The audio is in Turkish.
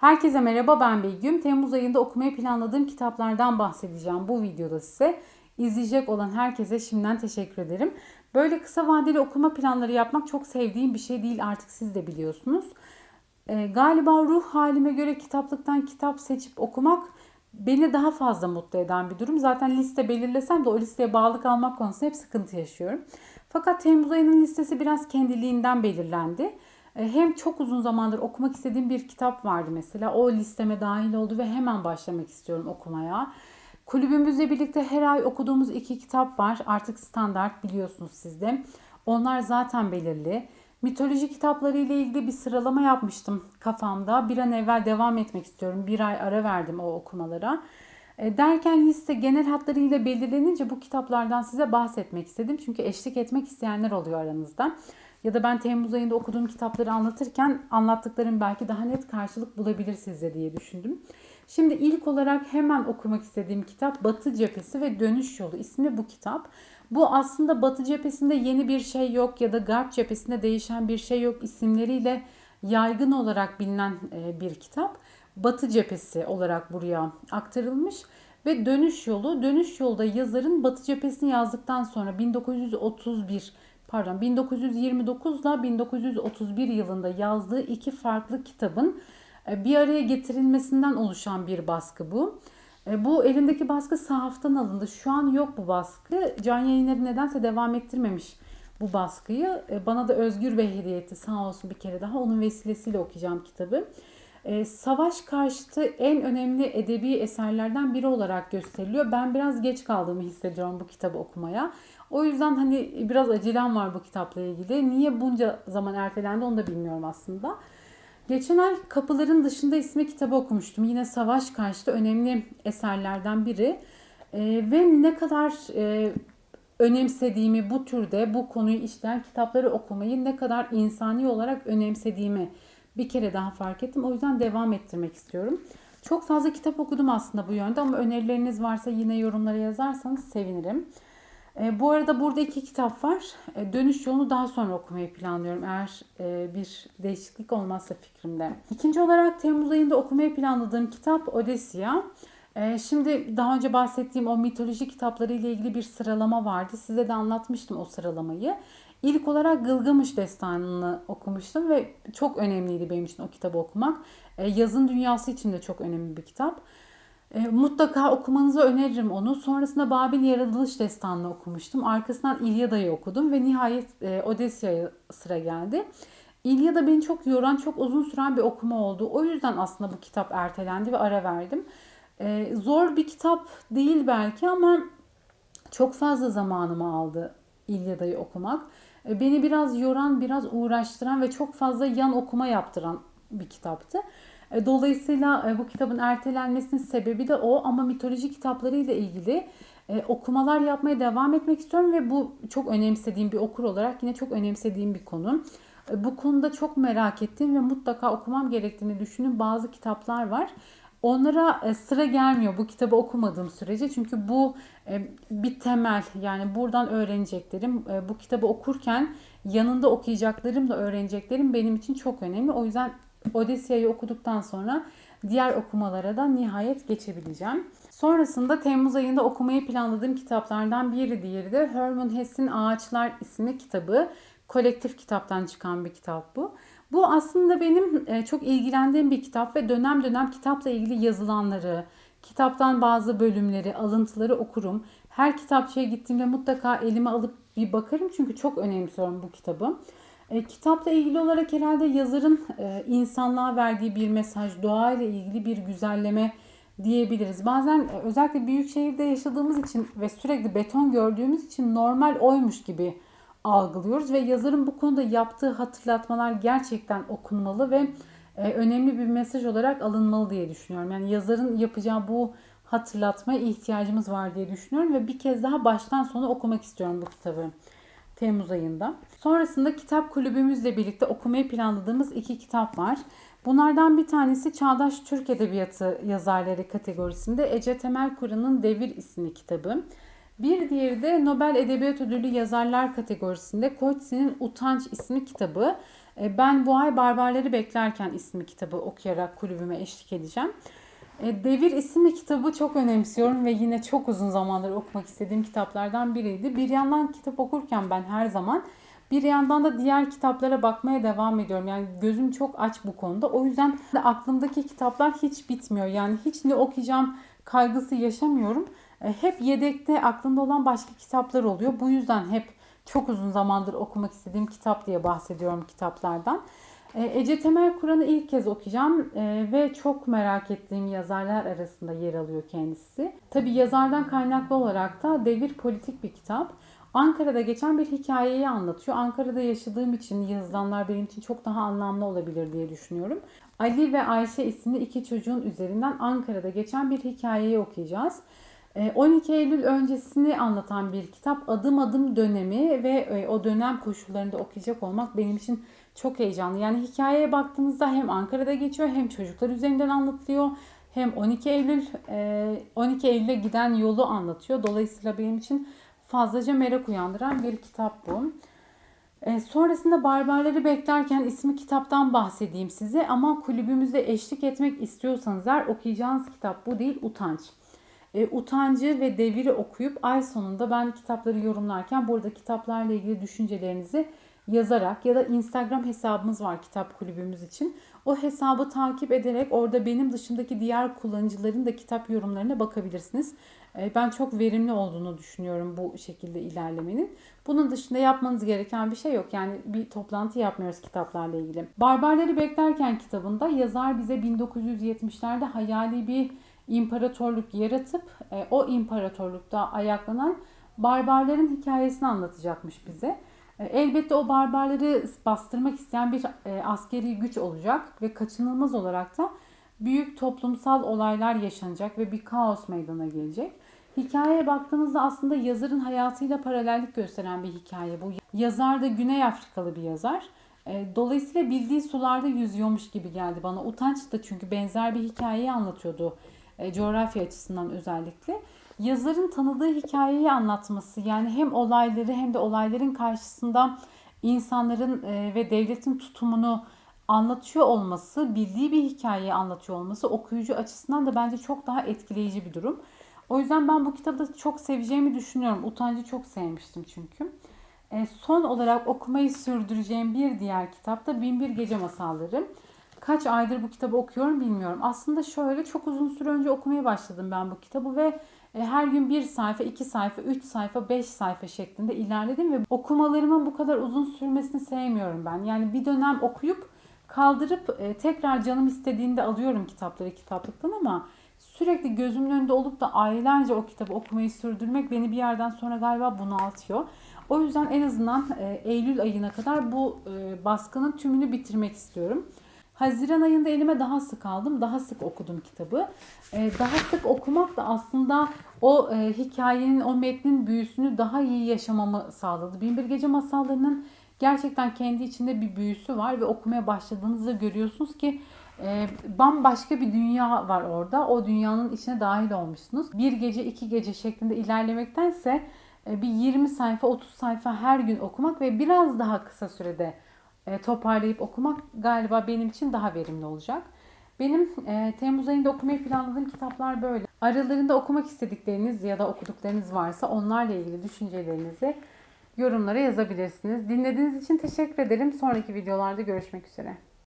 Herkese merhaba ben Begüm. Temmuz ayında okumayı planladığım kitaplardan bahsedeceğim bu videoda size. İzleyecek olan herkese şimdiden teşekkür ederim. Böyle kısa vadeli okuma planları yapmak çok sevdiğim bir şey değil artık siz de biliyorsunuz. Ee, galiba ruh halime göre kitaplıktan kitap seçip okumak beni daha fazla mutlu eden bir durum. Zaten liste belirlesem de o listeye bağlı kalmak konusunda hep sıkıntı yaşıyorum. Fakat Temmuz ayının listesi biraz kendiliğinden belirlendi. E, Hem çok uzun zamandır okumak istediğim bir kitap vardı mesela. O listeme dahil oldu ve hemen başlamak istiyorum okumaya. Kulübümüzle birlikte her ay okuduğumuz iki kitap var. Artık standart biliyorsunuz siz de. Onlar zaten belirli. Mitoloji kitapları ile ilgili bir sıralama yapmıştım kafamda. Bir an evvel devam etmek istiyorum. Bir ay ara verdim o okumalara. E, Derken liste genel hatlarıyla belirlenince bu kitaplardan size bahsetmek istedim. Çünkü eşlik etmek isteyenler oluyor aranızda. Ya da ben Temmuz ayında okuduğum kitapları anlatırken anlattıklarım belki daha net karşılık bulabilir sizde diye düşündüm. Şimdi ilk olarak hemen okumak istediğim kitap Batı Cephesi ve Dönüş Yolu ismi bu kitap. Bu aslında Batı cephesinde yeni bir şey yok ya da Garp cephesinde değişen bir şey yok isimleriyle yaygın olarak bilinen e, bir kitap. Batı cephesi olarak buraya aktarılmış ve dönüş yolu. Dönüş yolda yazarın Batı cephesini yazdıktan sonra 1931 pardon 1929 ile 1931 yılında yazdığı iki farklı kitabın e, bir araya getirilmesinden oluşan bir baskı bu. E, Bu elimdeki baskı sahaftan alındı. Şu an yok bu baskı. Can yayınları nedense devam ettirmemiş bu baskıyı. E, Bana da Özgür Bey hediye etti sağ olsun bir kere daha. Onun vesilesiyle okuyacağım kitabı. Savaş karşıtı en önemli edebi eserlerden biri olarak gösteriliyor. Ben biraz geç kaldığımı hissediyorum bu kitabı okumaya. O yüzden hani biraz acelem var bu kitapla ilgili. Niye bunca zaman ertelendi onu da bilmiyorum aslında. Geçen ay Kapıların Dışında ismi kitabı okumuştum. Yine savaş karşıtı önemli eserlerden biri. Ee, ve ne kadar e, önemsediğimi bu türde bu konuyu işleyen kitapları okumayı ne kadar insani olarak önemsediğimi bir kere daha fark ettim. O yüzden devam ettirmek istiyorum. Çok fazla kitap okudum aslında bu yönde ama önerileriniz varsa yine yorumlara yazarsanız sevinirim. E, bu arada burada iki kitap var. E, dönüş yolunu daha sonra okumayı planlıyorum eğer e, bir değişiklik olmazsa fikrimde. İkinci olarak Temmuz ayında okumayı planladığım kitap Odesya. E, şimdi daha önce bahsettiğim o mitoloji kitapları ile ilgili bir sıralama vardı. Size de anlatmıştım o sıralamayı. İlk olarak Gılgamış Destanı'nı okumuştum ve çok önemliydi benim için o kitabı okumak. E, yazın dünyası için de çok önemli bir kitap. E, mutlaka okumanızı öneririm onu. Sonrasında Babil Yaratılış Destanı'nı okumuştum. Arkasından İlyada'yı okudum ve nihayet e, Odesya'ya sıra geldi. İlyada beni çok yoran, çok uzun süren bir okuma oldu. O yüzden aslında bu kitap ertelendi ve ara verdim. E, zor bir kitap değil belki ama çok fazla zamanımı aldı İlyada'yı okumak. E, Beni biraz yoran, biraz uğraştıran ve çok fazla yan okuma yaptıran bir kitaptı. E, Dolayısıyla e, bu kitabın ertelenmesinin sebebi de o ama mitoloji kitapları ile ilgili e, okumalar yapmaya devam etmek istiyorum ve bu çok önemsediğim bir okur olarak yine çok önemsediğim bir konu. Bu konuda çok merak ettiğim ve mutlaka okumam gerektiğini düşündüğüm bazı kitaplar var. Onlara sıra gelmiyor bu kitabı okumadığım sürece. Çünkü bu bir temel yani buradan öğreneceklerim. Bu kitabı okurken yanında okuyacaklarım da öğreneceklerim benim için çok önemli. O yüzden Odesya'yı okuduktan sonra diğer okumalara da nihayet geçebileceğim. Sonrasında Temmuz ayında okumayı planladığım kitaplardan biri diğeri de Hermann Hesse'in Ağaçlar isimli kitabı. Kolektif kitaptan çıkan bir kitap bu. Bu aslında benim e, çok ilgilendiğim bir kitap ve dönem dönem kitapla ilgili yazılanları, kitaptan bazı bölümleri, alıntıları okurum. Her kitapçıya gittiğimde mutlaka elime alıp bir bakarım çünkü çok önemsiyorum bu kitabı. E, kitapla ilgili olarak herhalde yazarın e, insanlığa verdiği bir mesaj, doğayla ilgili bir güzelleme diyebiliriz. Bazen e, özellikle büyük şehirde yaşadığımız için ve sürekli beton gördüğümüz için normal oymuş gibi algılıyoruz ve yazarın bu konuda yaptığı hatırlatmalar gerçekten okunmalı ve e, önemli bir mesaj olarak alınmalı diye düşünüyorum. Yani yazarın yapacağı bu hatırlatmaya ihtiyacımız var diye düşünüyorum ve bir kez daha baştan sona okumak istiyorum bu kitabı. Temmuz ayında. Sonrasında kitap kulübümüzle birlikte okumayı planladığımız iki kitap var. Bunlardan bir tanesi Çağdaş Türk Edebiyatı yazarları kategorisinde Ece Temel Kur'an'ın Devir isimli kitabı. Bir diğeri de Nobel Edebiyat Ödülü yazarlar kategorisinde Coetzee'nin Utanç isimli kitabı. E, Ben bu ay Barbarları Beklerken isimli kitabı okuyarak kulübüme eşlik edeceğim. E, Devir isimli kitabı çok önemsiyorum ve yine çok uzun zamandır okumak istediğim kitaplardan biriydi. Bir yandan kitap okurken ben her zaman bir yandan da diğer kitaplara bakmaya devam ediyorum. Yani gözüm çok aç bu konuda. O yüzden de aklımdaki kitaplar hiç bitmiyor. Yani hiç ne okuyacağım kaygısı yaşamıyorum. E, Hep yedekte aklımda olan başka kitaplar oluyor. Bu yüzden hep çok uzun zamandır okumak istediğim kitap diye bahsediyorum kitaplardan. E, Ece Temel Kur'an'ı ilk kez okuyacağım e, ve çok merak ettiğim yazarlar arasında yer alıyor kendisi. Tabi yazardan kaynaklı olarak da devir politik bir kitap. Ankara'da geçen bir hikayeyi anlatıyor. Ankara'da yaşadığım için yazılanlar benim için çok daha anlamlı olabilir diye düşünüyorum. Ali ve Ayşe isimli iki çocuğun üzerinden Ankara'da geçen bir hikayeyi okuyacağız. E, 12 Eylül öncesini anlatan bir kitap. Adım adım dönemi ve e, o dönem koşullarında okuyacak olmak benim için çok heyecanlı. Yani hikayeye baktığınızda hem Ankara'da geçiyor hem çocuklar üzerinden anlatılıyor. Hem 12 Eylül e, 12 Eylül'e giden yolu anlatıyor. Dolayısıyla benim için fazlaca merak uyandıran bir kitap bu. E, sonrasında Barbarları Beklerken ismi kitaptan bahsedeyim size ama kulübümüzde eşlik etmek istiyorsanız eğer okuyacağınız kitap bu değil Utanç. E, utancı ve deviri okuyup ay sonunda ben kitapları yorumlarken burada kitaplarla ilgili düşüncelerinizi yazarak ya da Instagram hesabımız var kitap kulübümüz için. O hesabı takip ederek orada benim dışındaki diğer kullanıcıların da kitap yorumlarına bakabilirsiniz. E, Ben çok verimli olduğunu düşünüyorum bu şekilde ilerlemenin. Bunun dışında yapmanız gereken bir şey yok. Yani bir toplantı yapmıyoruz kitaplarla ilgili. Barbarları Beklerken kitabında yazar bize 1970'lerde hayali bir imparatorluk yaratıp e, o imparatorlukta ayaklanan barbarların hikayesini anlatacakmış bize. E, Elbette o barbarları bastırmak isteyen bir e, askeri güç olacak ve kaçınılmaz olarak da büyük toplumsal olaylar yaşanacak ve bir kaos meydana gelecek. Hikayeye baktığınızda aslında yazarın hayatıyla paralellik gösteren bir hikaye bu. Yazar da Güney Afrikalı bir yazar. E, Dolayısıyla bildiği sularda yüzüyormuş gibi geldi bana. Utanç da çünkü benzer bir hikayeyi anlatıyordu e, coğrafya açısından özellikle. Yazarın tanıdığı hikayeyi anlatması yani hem olayları hem de olayların karşısında insanların e, ve devletin tutumunu anlatıyor olması, bildiği bir hikayeyi anlatıyor olması okuyucu açısından da bence çok daha etkileyici bir durum. O yüzden ben bu kitabı da çok seveceğimi düşünüyorum. Utancı çok sevmiştim çünkü. E, son olarak okumayı sürdüreceğim bir diğer kitap da Binbir Gece Masalları. Kaç aydır bu kitabı okuyorum bilmiyorum. Aslında şöyle çok uzun süre önce okumaya başladım ben bu kitabı ve e, her gün bir sayfa, iki sayfa, üç sayfa, beş sayfa şeklinde ilerledim ve okumalarımın bu kadar uzun sürmesini sevmiyorum ben. Yani bir dönem okuyup kaldırıp e, tekrar canım istediğinde alıyorum kitapları kitaplıktan ama sürekli gözümün önünde olup da aylarca o kitabı okumayı sürdürmek beni bir yerden sonra galiba bunaltıyor. O yüzden en azından e, Eylül ayına kadar bu baskının tümünü bitirmek istiyorum. Haziran ayında elime daha sık aldım. Daha sık okudum kitabı. Ee, daha sık okumak da aslında o e, hikayenin, o metnin büyüsünü daha iyi yaşamamı sağladı. Binbir Gece masallarının gerçekten kendi içinde bir büyüsü var ve okumaya başladığınızda görüyorsunuz ki e, bambaşka bir dünya var orada. O dünyanın içine dahil olmuşsunuz. Bir gece, iki gece şeklinde ilerlemektense e, bir 20 sayfa, 30 sayfa her gün okumak ve biraz daha kısa sürede toparlayıp okumak galiba benim için daha verimli olacak. Benim e, Temmuz ayında okumayı planladığım kitaplar böyle. Aralarında okumak istedikleriniz ya da okuduklarınız varsa onlarla ilgili düşüncelerinizi yorumlara yazabilirsiniz. Dinlediğiniz için teşekkür ederim. Sonraki videolarda görüşmek üzere.